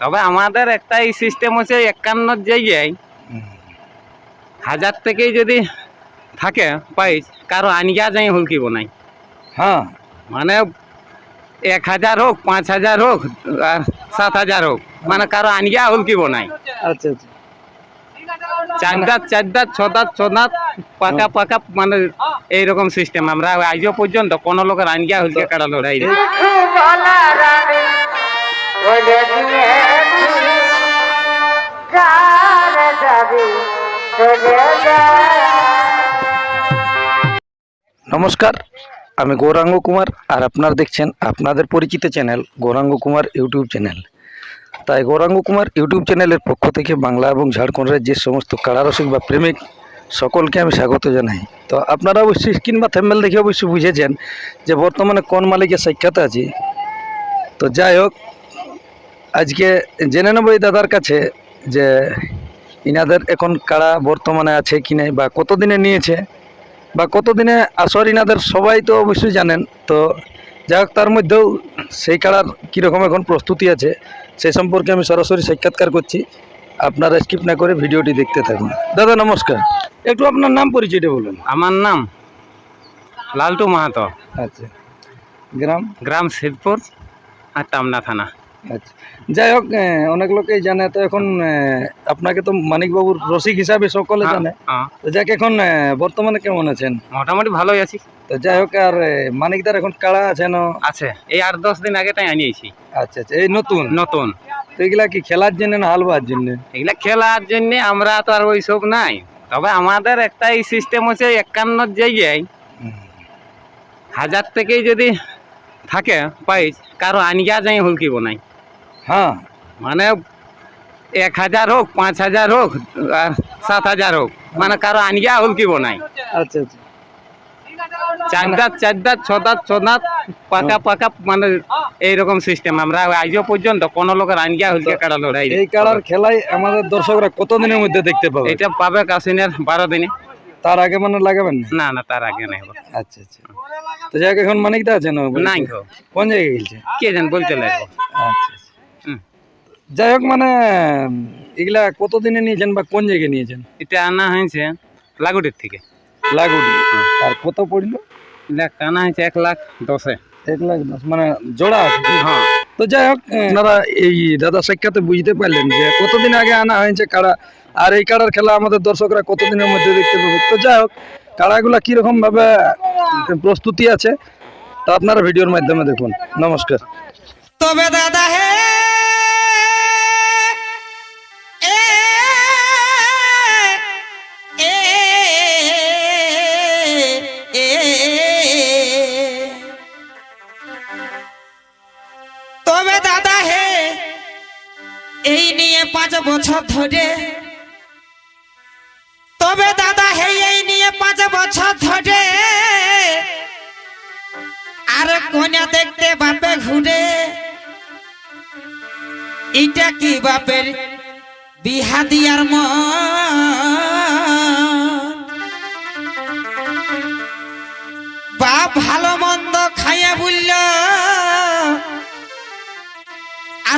তবে আমাদের একটা এই সিস্টেম হচ্ছে একান্ন জায়গায় হাজার থেকেই যদি থাকে পাইস কারও আনিয়া যাই হুলকিব নাই হ্যাঁ। মানে এক হাজার হোক পাঁচ হাজার হোক আর সাত হাজার হোক মানে কারও আনিয়া হুলকিব নাই আচ্ছা আচ্ছা। চার দাঁত চার দাঁত ছ দাঁত ছ দাঁত পাকা পাকা মানে এইরকম সিস্টেম আমরা আজও পর্যন্ত কোনো লোকের আনিয়া হুলকে কাটা লড়াই। নমস্কার, আমি গৌরাঙ্গ কুমার আর আপনারা দেখছেন আপনাদের পরিচিত channel Gouranga Kumar YouTube channel. তাই গৌরাঙ্গ কুমার ইউটিউব চ্যানেলের পক্ষ থেকে বাংলা এবং ঝাড়খণ্ডের যে সমস্ত কারারসিক বা প্রেমিক, সকলকে আমি স্বাগত জানাই। তো আপনারা অবশ্যই স্ক্রিন বা থ্যাম্বেল দেখে অবশ্যই বুঝেছেন যে বর্তমানে কোন মালিকের সাক্ষাৎ আছে। তো যাই হোক আজকে জেনে নেব এই দাদার কাছে যে ইনাদের এখন কারা বর্তমানে আছে কি নাই বা কতদিনে নিয়েছে বা কতদিনে আসর ইনাদের সবাই তো অবশ্যই জানেন। তো যাই হোক তার মধ্যেও সেই কাড়ার কীরকম এখন প্রস্তুতি আছে সেই সম্পর্কে আমি সরাসরি সাক্ষাৎকার করছি। আপনারা স্কিপ না করে ভিডিওটি দেখতে থাকুন। দাদা নমস্কার। একটু আপনার নাম পরিচয়টা বলুন। আমার নাম লালটু মাহাতো। আচ্ছা। গ্রাম? গ্রাম শিবপুর আর টামনা থানা। আচ্ছা। যাই হোক অনেক লোকেই জানে তো এখন আপনাকে তো মানিকবাবুর রসিক হিসাবে সকলে জানে। হ্যাঁ, তো যাক এখন বর্তমানে কেমন আছেন? মোটামুটি ভালোই আছি। তো যাই হোক আর মানিকদার এখন কাড়া আছেন? আছে। এই আট দশ দিন আগেটাই আনিয়েছি। আচ্ছা আচ্ছা। এই নতুন? নতুন। তো এগুলা কি খেলার জন্য না হালবার জন্য? এগুলা খেলার জন্য আমরা তো আর ওইসব নাই। তবে আমাদের একটা এই সিস্টেম হচ্ছে একান্ন জায়গায় হাজার থেকেই যদি থাকে পাইস কারও আনিয়া যাই হুলকিব নাই হ্যাঁ মানে এক হাজার হোক পাঁচ হাজার হোক আর সাত হাজার হোক মানে কারও আনিয়া হুলকিব নাই। আচ্ছা আচ্ছা। চার দাঁত চার দাঁত ছ দাঁত ছ দাঁত পাকা পাকা মানে এইরকম সিস্টেম আমরা আজও পর্যন্ত কোনো লোকের আনিয়া হুলকে কাটা লড়াই এই কালার খেলাই আমাদের দর্শকরা কতদিনের মধ্যে দেখতে পাবে? এটা পাবে কাশিনের বারো দিনে। তার আগে মানে লাগাবেন না? না না তার আগে নাই। আচ্ছা আচ্ছা। তো যাক এখন মানিকদা আছে না? নাই কোন জায়গায় গেছে কে জান বলতে লাগবো আচ্ছা আচ্ছা। যাই হোক মানে এগুলা কতদিনে নিয়েছেন বা কোন জায়গায় নিয়েছেন? এটা আনা হয়েছে লাগুটির থেকে। লাগুডি আর কত পড়ল? আনা হয়েছে এক লাখ দশে। এক লাখ দশ মানে জোড়া আছে। হ্যাঁ। তো যাই হোক আপনারা এই দাদা সাক্ষাতে বুঝতে পারলেন যে কতদিন আগে আনা হয়েছে কাড়া আর এই কাড়ার খেলা আমাদের দর্শকরা কতদিনের মধ্যে দেখতে পাবে? তো যাই হোক কাড়াগুলা কীরকম ভাবে প্রস্তুতি আছে তা আপনারা ভিডিওর মাধ্যমে দেখুন। নমস্কার। তবে দাদা হে এই নিয়ে পাঁচ বছর ধরে। তবে দাদা হে এই নিয়ে পাঁচ বছর ধরে আর কন্যা দেখতে বাপে ঘুরে। এটা কি বাপের বিহা দিয়ার মন?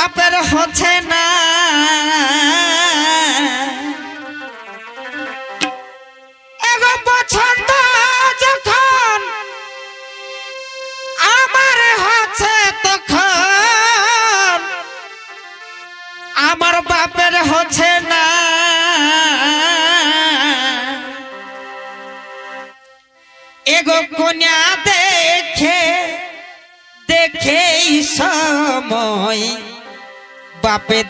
বাপের হচ্ছে না। পছন্দ যখন হচ্ছে এগো কন্যা দেখে দেখে সময় বাপে